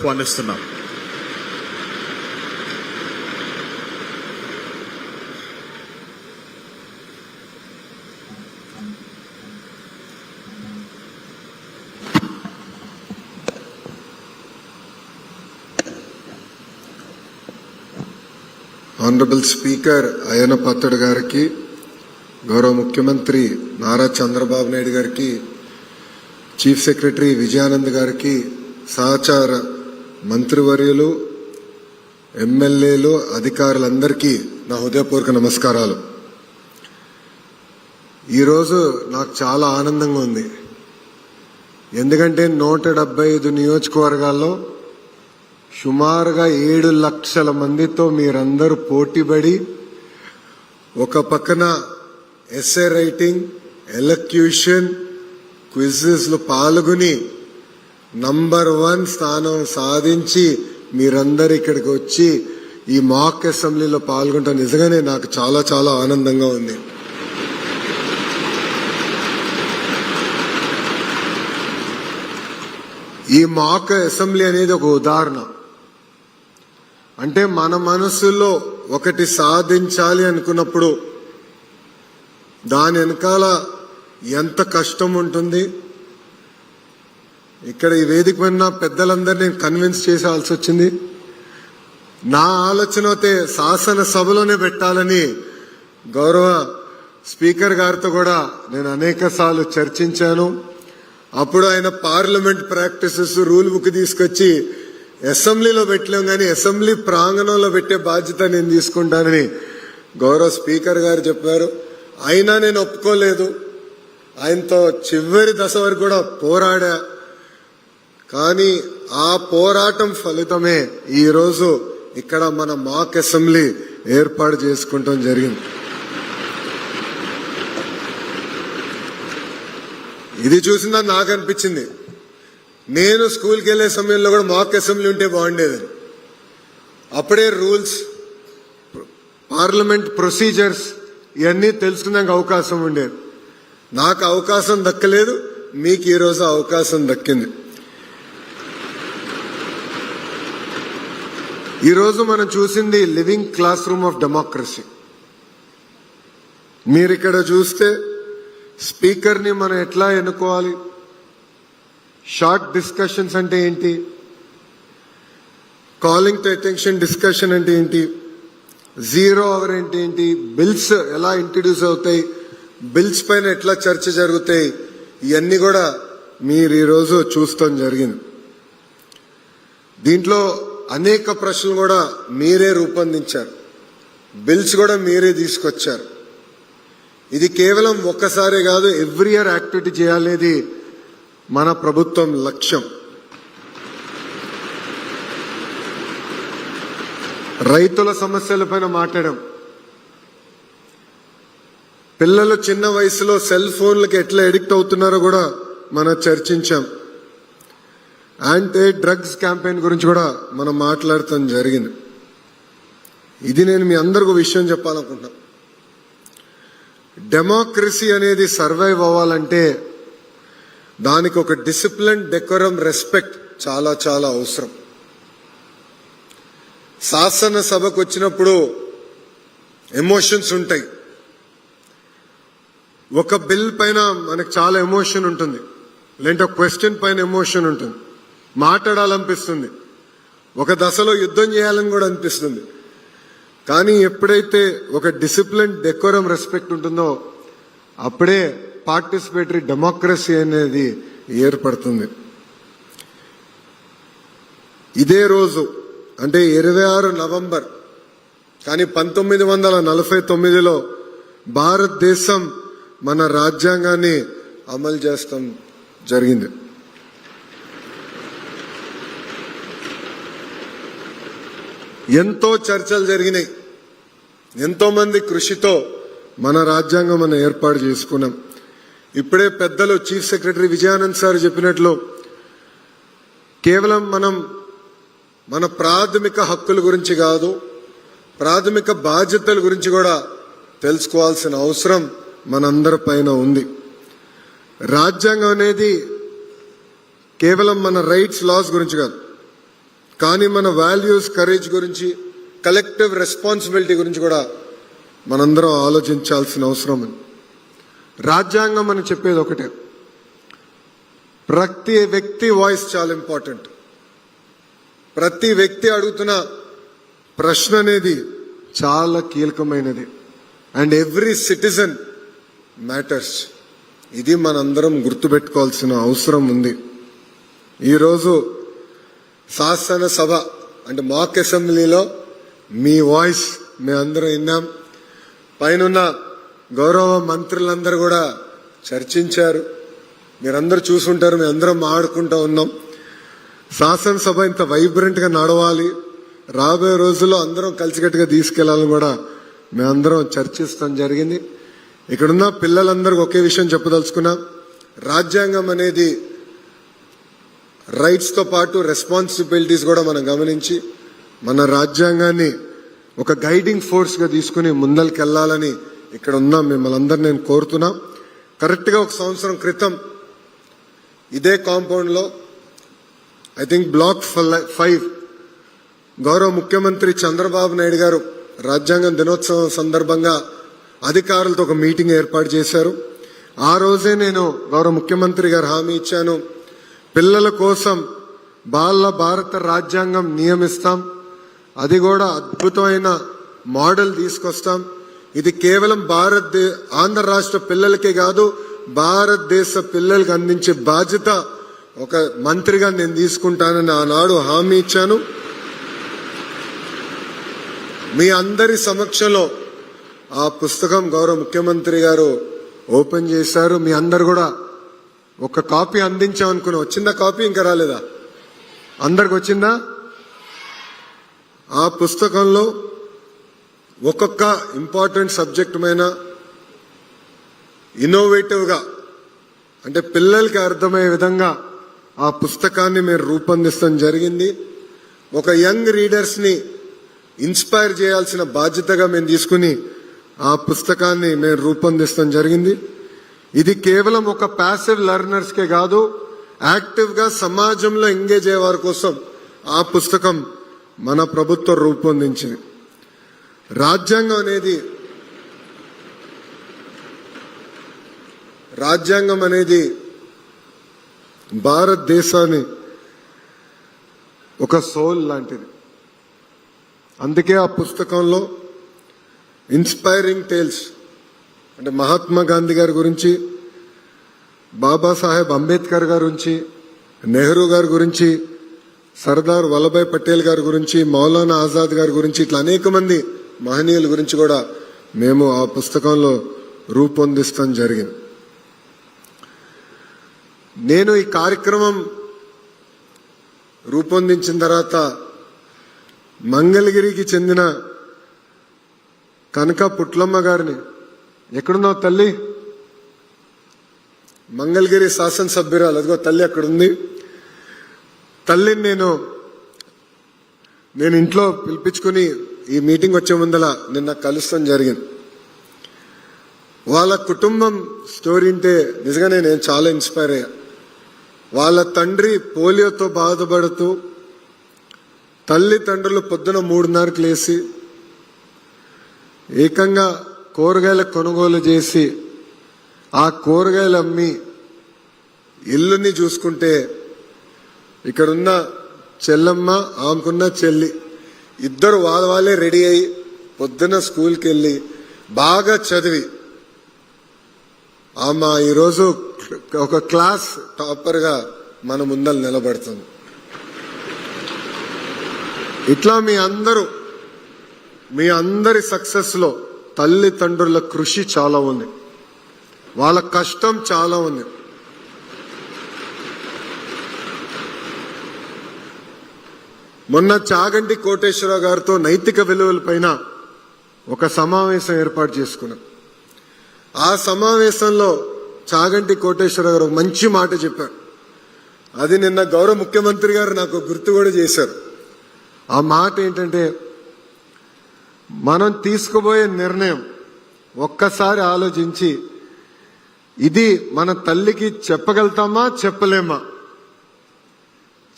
ఆహ్వానిస్తున్నాం honourable speaker Ayyanna పత్తడు గారికి గౌరవ ముఖ్యమంత్రి నారా చంద్రబాబు నాయుడు గారికి చీఫ్ సెక్రటరీ విజయానంద్ గారికి సహచార మంత్రివర్యులు ఎమ్మెల్యేలు అధికారులందరికీ నా హృదయపూర్వక నమస్కారాలు. ఈరోజు నాకు చాలా ఆనందంగా ఉంది. ఎందుకంటే నూట డెబ్బై ఐదు నియోజకవర్గాల్లో సుమారుగా ఏడు లక్షల మందితో మీరందరూ పోటీపడి ఒక పక్కన ఎస్ఏ రైటింగ్ ఎలక్యూషన్ క్విజెస్లో పాల్గొని నంబర్ వన్ స్థానం సాధించి మీరందరు ఇక్కడికి వచ్చి ఈ మాక్ అసెంబ్లీలో పాల్గొంటాం నిజంగానే నాకు చాలా చాలా ఆనందంగా ఉంది. ఈ మాక్ అసెంబ్లీ అనేది ఒక ఉదాహరణ. అంటే మన మనసులో ఒకటి సాధించాలి అనుకున్నప్పుడు దాని వెనకాల ఎంత కష్టం ఉంటుంది? ఇక్కడ ఈ వేదిక పైన పెద్దలందరినీ కన్విన్స్ చేసేవాల్సి వచ్చింది. నా ఆలోచన అయితే శాసనసభలోనే పెట్టాలని గౌరవ స్పీకర్ గారితో కూడా నేను అనేక సార్లు చర్చించాను. అప్పుడు ఆయన పార్లమెంట్ ప్రాక్టీసెస్ రూల్ బుక్ తీసుకొచ్చి అసెంబ్లీలో పెట్టలేం కానీ అసెంబ్లీ ప్రాంగణంలో పెట్టే బాధ్యత నేను తీసుకుంటానని గౌరవ స్పీకర్ గారు చెప్పారు. అయినా నేను ఒప్పుకోలేదు. ఆయనతో చివరి దశ వరకు కూడా పోరాడా. కానీ ఆ పోరాటం ఫలితమే ఈరోజు ఇక్కడ మన మాక్ అసెంబ్లీ ఏర్పాటు చేసుకుంటాం జరిగింది. ఇది చూసిందా నాకు అనిపించింది. నేను స్కూల్కి వెళ్ళే సమయంలో కూడా మాక్ అసెంబ్లీ ఉంటే బాగుండేది అప్పుడే రూల్స్ పార్లమెంట్ ప్రొసీజర్స్ ఇవన్నీ తెలుసుకునే అవకాశం ఉండేది. నాకు అవకాశం దక్కలేదు మీకు ఈరోజు అవకాశం దక్కింది. ఈరోజు మనం చూసింది living classroom of democracy. మీరు ఇక్కడ చూస్తే స్పీకర్ని మనం ఎట్లా ఎన్నుకోవాలి? షార్ట్ డిస్కషన్స్ అంటే ఏంటి? కాలింగ్ టు అటెన్షన్ డిస్కషన్ అంటే ఏంటి? జీరో అవర్ అంటే ఏంటి? బిల్స్ ఎలా ఇంట్రడ్యూస్ అవుతాయి? బిల్స్ పైన ఎట్లా చర్చ జరుగుతాయి? ఇవన్నీ కూడా మీరు ఈరోజు చూస్తాం జరిగింది. దీంట్లో అనేక ప్రశ్నలు కూడా మీరే రూపొందించారు. బిల్స్ కూడా మీరే తీసుకొచ్చారు. ఇది కేవలం ఒక్కసారే కాదు ఎవ్రీ ఇయర్ యాక్టివిటీ చేయాలనేది మన ప్రభుత్వం లక్ష్యం. రైతుల సమస్యలపైన మాట్లాడాం. పిల్లలు చిన్న వయసులో సెల్ ఫోన్లకు ఎట్లా ఎడిక్ట్ అవుతున్నారో కూడా మనం చర్చించాం. యాంటీ డ్రగ్స్ క్యాంపెయిన్ గురించి కూడా మనం మాట్లాడటం జరిగింది. ఇది నేను మీ అందరికీ విషయం చెప్పాలనుకుంటున్నా. డెమోక్రసీ అనేది సర్వైవ్ అవ్వాలంటే దానికి ఒక డిసిప్లిన్ డెకోరం రెస్పెక్ట్ చాలా చాలా అవసరం. శాసనసభకు వచ్చినప్పుడు ఎమోషన్స్ ఉంటాయి. ఒక బిల్ పైన మనకు చాలా ఎమోషన్ ఉంటుంది. లేదంటే ఒక క్వశ్చన్ పైన ఎమోషన్ ఉంటుంది. మాట్లాడాలనిపిస్తుంది. ఒక దశలో యుద్ధం చేయాలని కూడా అనిపిస్తుంది. కానీ ఎప్పుడైతే ఒక డిసిప్లిన్ డెకోరం రెస్పెక్ట్ ఉంటుందో అప్పుడే పార్టిసిపేటరీ డెమోక్రసీ అనేది ఏర్పడుతుంది. ఇదే రోజు అంటే ఇరవై ఆరు నవంబర్ కానీ పంతొమ్మిది వందల నలభై తొమ్మిదిలో భారతదేశం మన రాజ్యాంగాన్ని అమలు చేస్తాం జరిగింది. ఎంతో చర్చలు జరిగినాయి. ఎంతో మంది కృషితో మన రాజ్యాంగం మనం ఏర్పాటు చేసుకున్నాం. ఇప్పుడే పెద్దలు చీఫ్ సెక్రటరీ విజయానంద్ సార్ చెప్పినట్లు కేవలం మనం మన ప్రాథమిక హక్కుల గురించి కాదు ప్రాథమిక బాధ్యతల గురించి కూడా తెలుసుకోవాల్సిన అవసరం మనందరి పైన ఉంది. రాజ్యాంగం అనేది కేవలం మన రైట్స్ లాస్ గురించి కాదు. కానీ మన వాల్యూస్ కరేజ్ గురించి కలెక్టివ్ రెస్పాన్సిబిలిటీ గురించి కూడా మనందరం ఆలోచించాల్సిన అవసరం ఉంది. రాజ్యాంగం అని చెప్పేది ఒకటే. ప్రతి వ్యక్తి వాయిస్ చాలా ఇంపార్టెంట్ ప్రతి వ్యక్తి అడుగుతున్న ప్రశ్న అనేది చాలా కీలకమైనది. అండ్ ఎవ్రీ సిటిజన్ మ్యాటర్స్ ఇది మనందరం గుర్తుపెట్టుకోవాల్సిన అవసరం ఉంది. ఈరోజు శాసనసభ అంటే మాక్ అసెంబ్లీలో మీ వాయిస్ మేమందరం విన్నాం. పైన గౌరవ మంత్రులందరూ కూడా చర్చించారు. మీరందరూ చూసుంటారు మేము అందరం ఆడుకుంటూ ఉన్నాం. శాసనసభ ఇంత వైబ్రెంట్గా నడవాలి. రాబోయే రోజుల్లో అందరం కలిసికట్టుగా తీసుకెళ్ళాలని కూడా మేమందరం చర్చిస్తాం జరిగింది. ఇక్కడున్న పిల్లలందరికీ ఒకే విషయం చెప్పదలుచుకున్నాం. రాజ్యాంగం అనేది రైట్స్తో పాటు రెస్పాన్సిబిలిటీస్ కూడా మనం గమనించి మన రాజ్యాంగాన్ని ఒక గైడింగ్ ఫోర్స్గా తీసుకుని ముందరికెళ్ళాలని ఇక్కడ ఉన్న. మిమ్మల్ని అందరు నేను కోరుతున్నా. కరెక్ట్గా ఒక సంవత్సరం క్రితం ఇదే కాంపౌండ్లో ఐ థింక్ బ్లాక్ ఫైవ్ గౌరవ ముఖ్యమంత్రి చంద్రబాబు నాయుడు గారు రాజ్యాంగం దినోత్సవం సందర్భంగా అధికారులతో ఒక మీటింగ్ ఏర్పాటు చేశారు. ఆ రోజే నేను గౌరవ ముఖ్యమంత్రి గారు హామీ ఇచ్చాను. పిల్లల కోసం బాల భారత రాజ్యాంగం నియమిస్తాం. అది కూడా అద్భుతమైన మోడల్ తీసుకొస్తాం. ఇది కేవలం భారత్ ఆంధ్ర రాష్ట్ర పిల్లలకే కాదు భారతదేశ పిల్లలకు అందించే బాధ్యత ఒక మంత్రిగా నేను తీసుకుంటానని ఆనాడు హామీ ఇచ్చాను. మీ అందరి సమక్షంలో ఆ పుస్తకం గౌరవ ముఖ్యమంత్రి గారు ఓపెన్ చేశారు. మీ అందరు కూడా ఒక కాపీ అందించామనుకుని వచ్చిందా కాపీ? ఇంకా రాలేదా? అందరికి వచ్చిందా? ఆ పుస్తకంలో ఒక్కొక్క ఇంపార్టెంట్ సబ్జెక్ట్ పైన ఇన్నోవేటివ్గా అంటే పిల్లలకి అర్థమయ్యే విధంగా ఆ పుస్తకాన్ని మేము రూపొందిస్తాం జరిగింది. ఒక యంగ్ రీడర్స్ని ఇన్స్పైర్ చేయాల్సిన బాధ్యతగా మేము తీసుకుని ఆ పుస్తకాన్ని మేము రూపొందిస్తాం జరిగింది. ఇది కేవలం ఒక ప్యాసివ్ లెర్నర్స్కే కాదు యాక్టివ్గా సమాజంలో ఎంగేజ్ అయ్యే వారి కోసం ఆ పుస్తకం మన ప్రభుత్వం రూపొందించింది. రాజ్యాంగం అనేది రాజ్యాంగం అనేది భారతదేశాన్ని ఒక సోల్ లాంటిది. అందుకే ఆ పుస్తకంలో ఇన్స్పైరింగ్ టేల్స్ అంటే మహాత్మా గాంధీ గారి గురించి బాబాసాహెబ్ అంబేద్కర్ గారి గురించి నెహ్రూ గారి గురించి సర్దార్ వల్లభాయ్ పటేల్ గారి గురించి మౌలానా ఆజాద్ గారి గురించి ఇట్లా అనేక మంది మహనీయుల గురించి కూడా మేము ఆ పుస్తకంలో రూపొందిస్తాం జరిగింది. నేను ఈ కార్యక్రమం రూపొందించిన తర్వాత మంగళగిరికి చెందిన కనక పుట్లమ్మ గారిని ఎక్కడున్నావు తల్లి? మంగళగిరి శాసనసభ్యురాలు. అదిగో తల్లి అక్కడ ఉంది తల్లిని నేను నేను ఇంట్లో పిలిపించుకుని ఈ మీటింగ్ వచ్చే ముందల నిన్న కలుస్తాం జరిగింది. వాళ్ళ కుటుంబం స్టోరీ ఉంటే నిజంగానే నేను చాలా ఇన్స్పైర్ అయ్యా. వాళ్ళ తండ్రి పోలియోతో బాధపడుతూ తల్లిదండ్రులు పొద్దున మూడున్నరకు లేచి ఏకంగా కూరగాయలు కొనుగోలు చేసి ఆ కూరగాయలు అమ్మి ఇల్లుని చూసుకుంటే ఇక్కడున్న చెల్లమ్మ ఆమెకున్న చెల్లి ఇద్దరు వాళ్ళ వాళ్ళే రెడీ అయ్యి పొద్దున్న స్కూల్కి వెళ్ళి బాగా చదివి. ఆమె ఈరోజు ఒక క్లాస్ టాపర్గా మన ముందర నిలబడుతుంది ఇట్లా మీ అందరూ మీ అందరి సక్సెస్లో తల్లిదండ్రుల కృషి చాలా ఉంది. వాళ్ళ కష్టం చాలా ఉంది. మొన్న చాగంటి కోటేశ్వరరావు గారితో నైతిక విలువలపైన ఒక సమావేశం ఏర్పాటు చేసుకున్నాం. ఆ సమావేశంలో చాగంటి కోటేశ్వరరావు గారు మంచి మాట చెప్పారు. అది నిన్న గౌరవ ముఖ్యమంత్రి గారు నాకు గుర్తు కూడా చేశారు. ఆ మాట ఏంటంటే మనం తీసుకుపోయే నిర్ణయం ఒక్కసారి ఆలోచించి ఇది మన తల్లికి చెప్పగలుగుతామా చెప్పలేమా?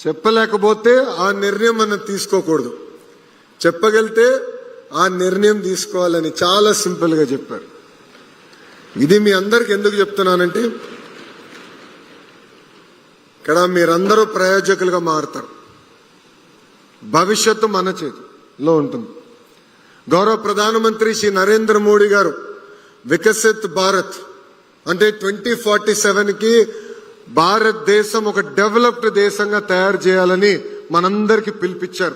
చెప్పలేకపోతే ఆ నిర్ణయం మనం తీసుకోకూడదు. చెప్పగలితే ఆ నిర్ణయం తీసుకోవాలని చాలా సింపుల్గా చెప్పారు. ఇది మీ అందరికి ఎందుకు చెప్తున్నానంటే ఇక్కడ మీరందరూ ప్రయోజకులుగా మారుతారు. భవిష్యత్తు మన చేతిలో ఉంటుంది. గౌరవ ప్రధానమంత్రి శ్రీ నరేంద్ర మోడీ గారు వికసిత్ భారత్ అంటే ట్వంటీ ఫార్టీ సెవెన్కి భారతదేశం ఒక డెవలప్డ్ దేశంగా తయారు చేయాలని మనందరికీ పిలిపించారు.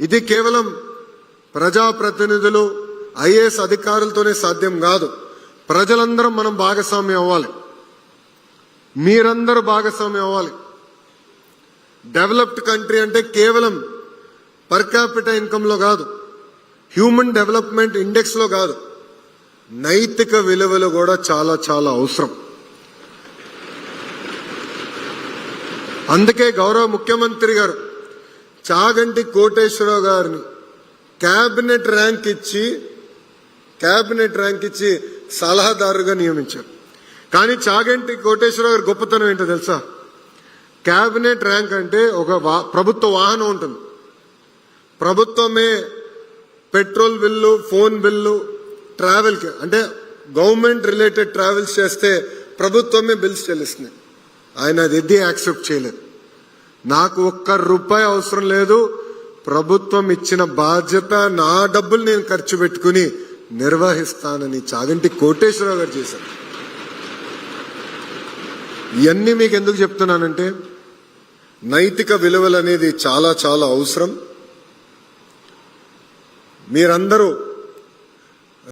ఇది కేవలం ప్రజాప్రతినిధులు ఐఏఎస్ అధికారులతోనే సాధ్యం కాదు. ప్రజలందరం మనం భాగస్వామ్యం అవ్వాలి. మీరందరూ భాగస్వామ్యం అవ్వాలి. డెవలప్డ్ కంట్రీ అంటే కేవలం పర్ క్యాపిటల్ ఇన్కమ్లో కాదు. హ్యూమన్ డెవలప్మెంట్ ఇండెక్స్లో కాదు. నైతిక విలువలు కూడా చాలా చాలా అవసరం. అందుకే గౌరవ ముఖ్యమంత్రి గారు చాగంటి కోటేశ్వరరావు గారిని క్యాబినెట్ ర్యాంక్ ఇచ్చి క్యాబినెట్ ర్యాంక్ ఇచ్చి సలహాదారుగా నియమించారు. కానీ చాగంటి కోటేశ్వరరావు గారి గొప్పతనం ఏంటో తెలుసా? క్యాబినెట్ ర్యాంక్ అంటే ఒక ప్రభుత్వ వాహనం ఉంటుంది. ప్రభుత్వమే పెట్రోల్ బిల్లు ఫోన్ బిల్లు ట్రావెల్కి అంటే గవర్నమెంట్ రిలేటెడ్ ట్రావెల్స్ చేస్తే ప్రభుత్వమే బిల్స్ చెల్లిస్తుంది ఆయన అది ఎద్ది యాక్సెప్ట్ చేయలేదు. నాకు ఒక్క రూపాయి అవసరం లేదు. ప్రభుత్వం ఇచ్చిన బాధ్యత నా డబ్బులు నేను ఖర్చు పెట్టుకుని నిర్వహిస్తానని చాగంటి కోటేశ్వరరావు గారు చేశారు. ఇవన్నీ మీకు ఎందుకు చెప్తున్నానంటే నైతిక విలువలు అనేది చాలా చాలా అవసరం. మీరందరూ